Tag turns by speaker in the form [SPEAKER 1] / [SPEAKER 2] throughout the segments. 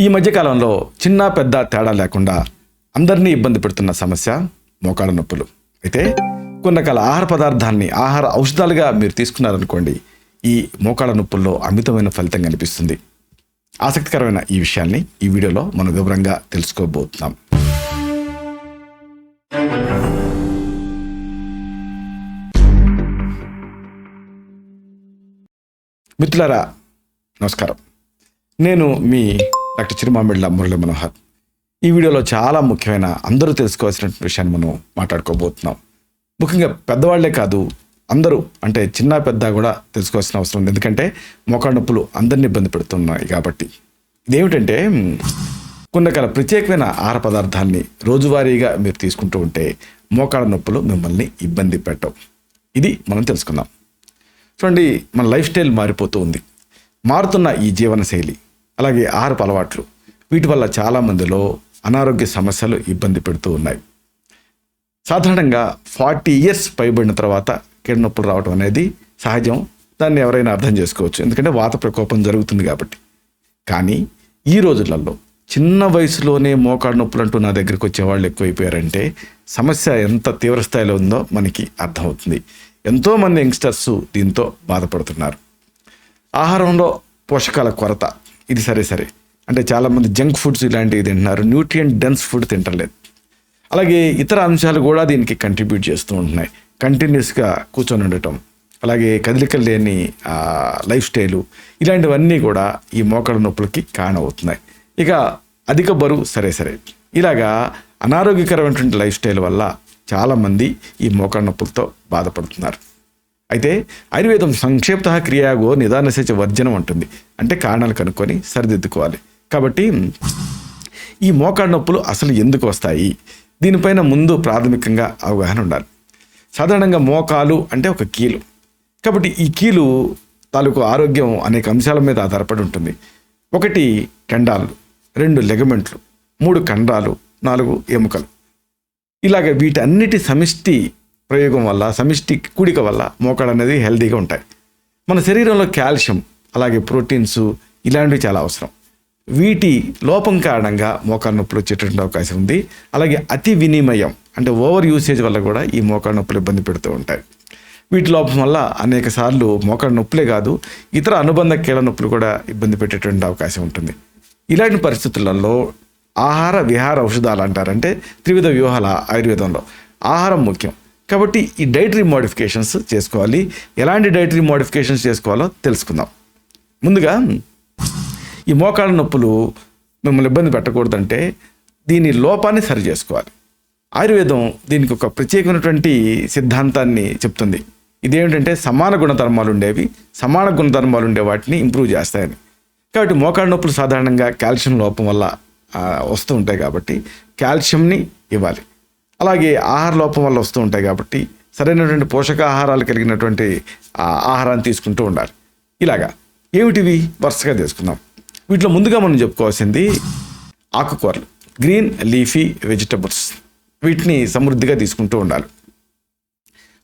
[SPEAKER 1] ఈ మధ్యకాలంలో చిన్న పెద్ద తేడా లేకుండా అందరినీ ఇబ్బంది పెడుతున్న సమస్య మోకాళ్ళ నొప్పులు. అయితే కొన్ని రకాల ఆహార పదార్థాన్ని ఆహార ఔషధాలుగా మీరు తీసుకున్నారనుకోండి ఈ మోకాళ్ళ నొప్పుల్లో అమితమైన ఫలితం కనిపిస్తుంది. ఆసక్తికరమైన ఈ విషయాన్ని ఈ వీడియోలో మనం వివరంగా తెలుసుకోబోతున్నాం. మిత్రులారా నమస్కారం. నేను మీ డాక్టర్ చిరుమామిళ్ళ మురళి మనోహర్ ఈ వీడియోలో చాలా ముఖ్యమైన అందరూ తెలుసుకోవాల్సిన విషయాన్ని మనం మాట్లాడుకోబోతున్నాం. ముఖ్యంగా పెద్దవాళ్ళే కాదు అందరూ అంటే చిన్న పెద్ద కూడా తెలుసుకోవాల్సిన అవసరం ఉంది. ఎందుకంటే మోకాళ్ళ నొప్పులు అందరిని ఇబ్బంది పెడుతున్నాయి కాబట్టి. ఇదేమిటంటే కొన్ని రకాల ప్రత్యేకమైన ఆహార పదార్థాన్ని రోజువారీగా మీరు తీసుకుంటూ ఉంటే మోకాళ్ళ నొప్పులు మిమ్మల్ని ఇబ్బంది పెట్టవు. ఇది మనం తెలుసుకుందాం. చూడండి మన లైఫ్ స్టైల్ మారిపోతూ ఉంది. మారుతున్న ఈ జీవన శైలి అలాగే ఆహారపు అలవాట్లు. వీటి వల్ల చాలామందిలో అనారోగ్య సమస్యలు ఇబ్బంది పెడుతూ ఉన్నాయి. సాధారణంగా ఫార్టీ ఇయర్స్ పైబడిన తర్వాత కీళ్ళ నొప్పులు రావడం అనేది సహజం. దాన్ని ఎవరైనా అర్థం చేసుకోవచ్చు. ఎందుకంటే వాత ప్రకోపం జరుగుతుంది కాబట్టి. కానీ ఈ రోజులలో చిన్న వయసులోనే మోకాడు నొప్పులు అంటూ నా దగ్గరికి వచ్చే వాళ్ళు ఎక్కువైపోయారంటే సమస్య ఎంత తీవ్ర స్థాయిలో ఉందో మనకి అర్థమవుతుంది. ఎంతోమంది యంగ్స్టర్స్ దీంతో బాధపడుతున్నారు. ఆహారంలో పోషకాల కొరత ఇది సరే సరే. అంటే చాలామంది జంక్ ఫుడ్స్ ఇలాంటివి తింటున్నారు న్యూట్రియం డెన్స్ ఫుడ్ తింటలేదు. అలాగే ఇతర అంశాలు కూడా దీనికి కంట్రిబ్యూట్ చేస్తూ ఉంటున్నాయి. కంటిన్యూస్గా కూర్చొని ఉండటం అలాగే కదలికలు లేని లైఫ్ స్టైలు ఇలాంటివన్నీ కూడా ఈ మోకాళ్ళ నొప్పులకి కారణమవుతున్నాయి. ఇక అధిక బరువు సరే సరే. ఇలాగా అనారోగ్యకరమైనటువంటి లైఫ్ స్టైల్ వల్ల చాలామంది ఈ మోకాళ్ళ నొప్పులతో బాధపడుతున్నారు. అయితే ఆయుర్వేదం సంక్షేప్త క్రియాగో నిదానశచ వర్జనం అంటుంది. అంటే కారణాలు కనుక్కొని సరిదిద్దుకోవాలి. కాబట్టి ఈ మోకాడు నొప్పులు అసలు ఎందుకు వస్తాయి? దీనిపైన ముందు ప్రాథమికంగా అవగాహన ఉండాలి. సాధారణంగా మోకాలు అంటే ఒక కీలు. కాబట్టి ఈ కీలు తాలూకు ఆరోగ్యం అనేక అంశాల మీద ఆధారపడి ఉంటుంది. ఒకటి కండాలు రెండు లెగమెంట్లు మూడు కండరాలు నాలుగు ఎముకలు. ఇలాగ వీటన్నిటి సమిష్టి ప్రయోగం వల్ల సమిష్టి కూడిక వల్ల మోకాళ్ళు అనేది హెల్తీగా ఉంటాయి. మన శరీరంలో కాల్షియం అలాగే ప్రోటీన్స్ ఇలాంటివి చాలా అవసరం. వీటి లోపం కారణంగా మోకాళ్ళ నొప్పులు వచ్చేటువంటి అవకాశం ఉంది. అలాగే అతి వినిమయం అంటే ఓవర్ యూసేజ్ వల్ల కూడా ఈ మోకాళ్ళ నొప్పులు ఇబ్బంది పెడుతూ ఉంటాయి. వీటి లోపం వల్ల అనేక సార్లు మోకాళ్ళ నొప్పులే కాదు ఇతర అనుబంధ కీళ్ళ నొప్పులు కూడా ఇబ్బంది పెట్టేటువంటి అవకాశం ఉంటుంది. ఇలాంటి పరిస్థితులలో ఆహార విహార ఔషధాలు అంటారంటే త్రివిధ వ్యూహాల ఆయుర్వేదంలో ఆహారం ముఖ్యం. కాబట్టి ఈ డైటరీ మోడిఫికేషన్స్ చేసుకోవాలి. ఎలాంటి డైటరీ మోడిఫికేషన్స్ చేసుకోవాలో తెలుసుకుందాం. ముందుగా ఈ మోకాళ్ళ నొప్పులు మిమ్మల్ని ఇబ్బంది పెట్టకూడదంటే దీని లోపాన్ని సరి చేసుకోవాలి. ఆయుర్వేదం దీనికి ఒక ప్రత్యేకమైనటువంటి సిద్ధాంతాన్ని చెప్తుంది. ఇదేమిటంటే సమాన గుణధర్మాలు ఉండేవి సమాన గుణధర్మాలు ఉండే వాటిని ఇంప్రూవ్ చేస్తాయని. కాబట్టి మోకాళ్ళ నొప్పులు సాధారణంగా కాల్షియం లోపం వల్ల వస్తూ ఉంటాయి కాబట్టి కాల్షియంని ఇవ్వాలి. అలాగే ఆహార లోపం వల్ల వస్తూ ఉంటాయి కాబట్టి సరైనటువంటి పోషకాహారాలు కలిగినటువంటి ఆహారాన్ని తీసుకుంటూ ఉండాలి. ఇలాగా ఏమిటివి? వరుసగా తీసుకుందాం. వీటిలో ముందుగా మనం చెప్పుకోవాల్సింది ఆకుకూరలు గ్రీన్ లీఫీ వెజిటబుల్స్. వీటిని సమృద్ధిగా తీసుకుంటూ ఉండాలి.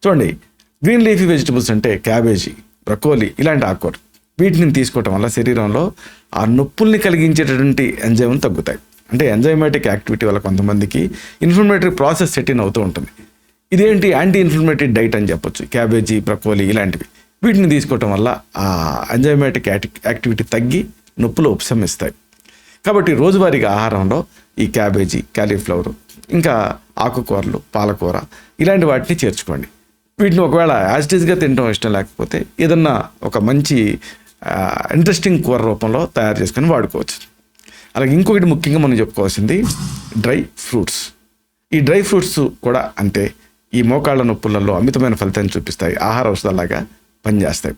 [SPEAKER 1] చూడండి గ్రీన్ లీఫీ వెజిటబుల్స్ అంటే క్యాబేజీ బ్రకోలీ ఇలాంటి ఆకుకూరలు. వీటిని తీసుకోవటం వల్ల శరీరంలో ఆ నొప్పుల్ని కలిగించేటటువంటి ఎంజైమ్ తగ్గుతాయి. అంటే ఎంజైమాటిక్ యాక్టివిటీ వల్ల కొంతమందికి ఇన్ఫ్లమేటరీ ప్రాసెస్ సెట్ ఇన్ అవుతూ ఉంటుంది. ఇదేంటి? యాంటీ ఇన్ఫ్లమేటరీ డైట్ అని చెప్పొచ్చు. క్యాబేజీ బ్రకోలీ ఇలాంటివి. వీటిని తీసుకోవటం వల్ల ఆ ఎంజైమాటిక్ యాక్టివిటీ తగ్గి నొప్పులు ఉపశమిస్తాయి. కాబట్టి రోజువారీగా ఆహారంలో ఈ క్యాబేజీ క్యాలీఫ్లవర్ ఇంకా ఆకుకూరలు పాలకూర ఇలాంటి వాటిని చేర్చుకోండి. వీటిని ఒకవేళ యాజిటీస్గా తినడం ఇష్టం లేకపోతే ఏదన్నా ఒక మంచి ఇంట్రెస్టింగ్ కూర రూపంలో తయారు చేసుకొని వాడుకోవచ్చు. అలాగే ఇంకొకటి ముఖ్యంగా మనం చెప్పుకోవాల్సింది డ్రై ఫ్రూట్స్. ఈ డ్రై ఫ్రూట్స్ కూడా అంతే ఈ మోకాళ్ళ నొప్పులలో అమితమైన ఫలితాన్ని చూపిస్తాయి. ఆహార ఔషధాలాగా పనిచేస్తాయి.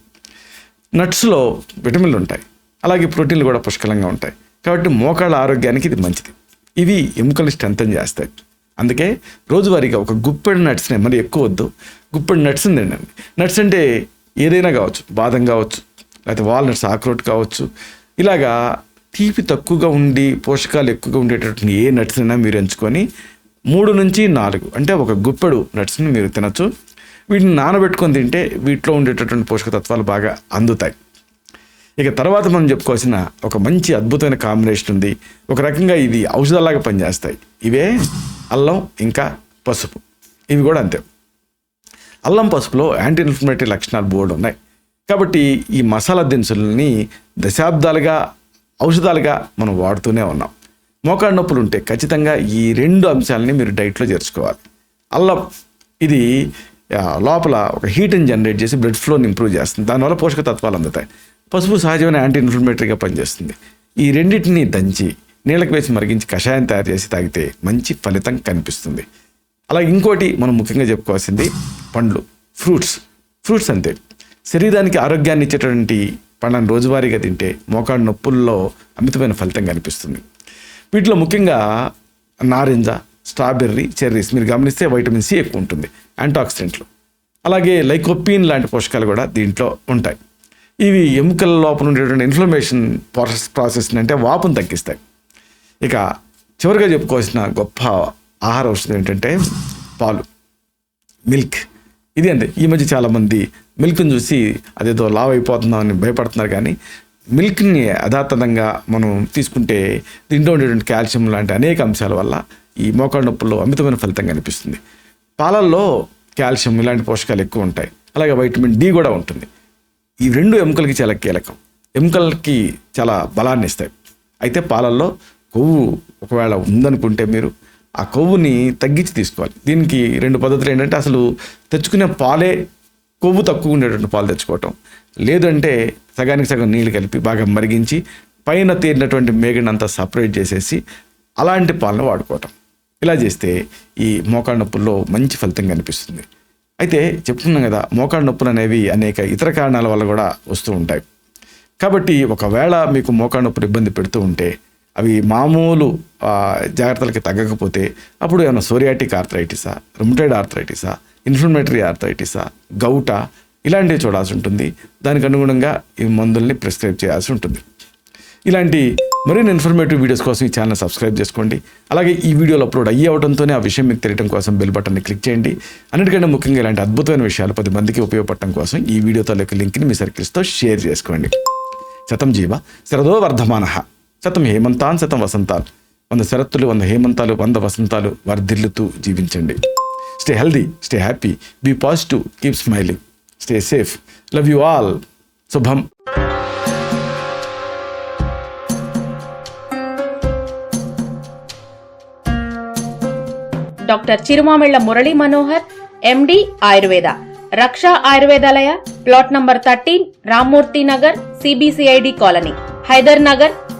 [SPEAKER 1] నట్స్లో విటమిన్లు ఉంటాయి. అలాగే ప్రోటీన్లు కూడా పుష్కలంగా ఉంటాయి. కాబట్టి మోకాళ్ళ ఆరోగ్యానికి ఇది మంచిది. ఇవి ఎముకల్ని స్ట్రెంతన్ చేస్తాయి. అందుకే రోజువారీగా ఒక గుప్పెడు నట్స్ని మరి ఎక్కువ వద్దు. గుప్పెడు నట్స్ని తినండి. నట్స్ అంటే ఏదైనా కావచ్చు. బాదం కావచ్చు. లేకపోతే వాల్నట్స్ ఆక్రోట్ కావచ్చు. ఇలాగా తీపి తక్కువగా ఉండి పోషకాలు ఎక్కువగా ఉండేటటువంటి ఏ నట్స్ అయినా మీరు ఎంచుకొని మూడు నుంచి నాలుగు అంటే ఒక గుప్పెడు నట్స్ని మీరు తినచ్చు. వీటిని నానబెట్టుకొని తింటే వీటిలో ఉండేటటువంటి పోషక తత్వాలు బాగా అందుతాయి. ఇక తర్వాత మనం చెప్పుకోవాల్సిన ఒక మంచి అద్భుతమైన కాంబినేషన్ ఉంది. ఒక రకంగా ఇది ఔషధాలాగా పనిచేస్తాయి. ఇవే అల్లం ఇంకా పసుపు. ఇవి కూడా అంతే. అల్లం పసుపులో యాంటీ ఇన్ఫ్లమేటరీ లక్షణాలు బోర్డు ఉన్నాయి కాబట్టి ఈ మసాలా దినుసులని దశాబ్దాలుగా ఔషధాలుగా మనం వాడుతూనే ఉన్నాం. మోకాడు నొప్పులు ఉంటే ఖచ్చితంగా ఈ రెండు అంశాలని మీరు డైట్లో చేర్చుకోవాలి. అల్లం ఇది లోపల ఒక హీట్ని జనరేట్ చేసి బ్లడ్ ఫ్లోని ఇంప్రూవ్ చేస్తుంది. దానివల్ల పోషక తత్వాలు అందుతాయి. పసుపు సహజమైన యాంటీ ఇన్ఫ్లమేటరీగా పనిచేస్తుంది. ఈ రెండింటిని దంచి నీళ్ళకి వేసి మరిగించి కషాయం తయారు చేసి తాగితే మంచి ఫలితం కనిపిస్తుంది. అలాగే ఇంకోటి మనం ముఖ్యంగా చెప్పుకోవాల్సింది పండ్లు ఫ్రూట్స్. ఫ్రూట్స్ అంతే శరీరానికి ఆరోగ్యాన్ని ఇచ్చేటువంటి పండ్లను రోజువారీగా తింటే మోకాడు నొప్పుల్లో అమితమైన ఫలితం కనిపిస్తుంది. వీటిలో ముఖ్యంగా నారింజ స్ట్రాబెర్రీ చెర్రీస్ మీరు గమనిస్తే వైటమిన్ సి ఎక్కువ ఉంటుంది యాంటాక్సిడెంట్లు. అలాగే లైకోపీన్ లాంటి పోషకాలు కూడా దీంట్లో ఉంటాయి. ఇవి ఎముకల లోపల ఉండేటువంటి ఇన్ఫ్లమేషన్ ప్రాసెస్ ప్రాసెస్ని అంటే వాపును తగ్గిస్తాయి. ఇక చివరిగా చెప్పుకోవాల్సిన గొప్ప ఆహార ఔషధం ఏంటంటే పాలు మిల్క్. ఇది అంటే ఈ మధ్య చాలామంది మిల్క్ని చూసి అదేదో లావ్ అయిపోతుందామని భయపడుతున్నారు కానీ మిల్క్ని యథాతథంగా మనం తీసుకుంటే దీంట్లో ఉండేటువంటి కాల్షియం లాంటి అనేక అంశాల వల్ల ఈ మోకాడు నొప్పుల్లో అమితమైన ఫలితం కనిపిస్తుంది. పాలల్లో కాల్షియం ఇలాంటి పోషకాలు ఎక్కువ ఉంటాయి. అలాగే వైటమిన్ డి కూడా ఉంటుంది. ఈ రెండు ఎముకలకి చాలా కీలకం. ఎముకలకి చాలా బలాన్ని ఇస్తాయి అయితే పాలల్లో కొవ్వు ఒకవేళ ఉందనుకుంటే మీరు ఆ కొవ్వుని తగ్గించి తీసుకోవాలి. దీనికి రెండు పద్ధతులు ఏంటంటే అసలు తెచ్చుకునే పాలే కొవ్వు తక్కువ ఉండేటువంటి పాలు తెచ్చుకోవటం. లేదంటే సగానికి సగం నీళ్ళు కలిపి బాగా మరిగించి పైన తీరినటువంటి మేగనంతా సపరేట్ చేసేసి అలాంటి పాలను వాడుకోవటం. ఇలా చేస్తే ఈ మోకాళ్ళ నొప్పుల్లో మంచి ఫలితం కనిపిస్తుంది. అయితే చెప్తున్నాం కదా మోకాళ్ళ నొప్పులు అనేవి అనేక ఇతర కారణాల వల్ల కూడా వస్తూ ఉంటాయి. కాబట్టి ఒకవేళ మీకు మోకాళ్ళ నొప్పులు ఇబ్బంది పెడుతూ ఉంటే అవి మామూలు జాగ్రత్తలకి తగ్గకపోతే అప్పుడు ఏమైనా సోరియాటిక్ ఆర్థరైటిసా రుమటైడ్ ఆర్థరైటిసా ఇన్ఫ్లమేటరీ ఆర్థరైటిసా గౌటా ఇలాంటివి చూడాల్సి ఉంటుంది. దానికి అనుగుణంగా ఈ మందుల్ని ప్రిస్క్రైబ్ చేయాల్సి ఉంటుంది. ఇలాంటి మరిన్ని ఇన్ఫర్మేటివ్ వీడియోస్ కోసం ఈ ఛానల్ సబ్స్క్రైబ్ చేసుకోండి. అలాగే ఈ వీడియోలు అప్లోడ్ అయ్యి అవడంతోనే ఆ విషయం మీకు తెలియడం కోసం బెల్ బటన్ని క్లిక్ చేయండి. అన్నిటికంటే ముఖ్యంగా ఇలాంటి అద్భుతమైన విషయాలు పది మందికి ఉపయోగపడటం కోసం ఈ వీడియో తాలూకు లింక్ని మీ సర్కిల్స్తో షేర్ చేసుకోండి. శతం జీవ శరదో వర్ధమాన. శతం హేమంతాన్ శతం వసంతాన్. వంద శరత్తులు వంద హేమంతాలు వంద వసంతాలు వర్ధిల్లుతూ జీవించండి. Stay healthy stay happy be positive keep smiling stay safe love you all శుభం
[SPEAKER 2] doctor Chirumamilla Murali Manohar MD Ayurveda Raksha Ayurvedalaya plot number thirteen Ramamurthy Nagar CBCID colony Hyder Nagar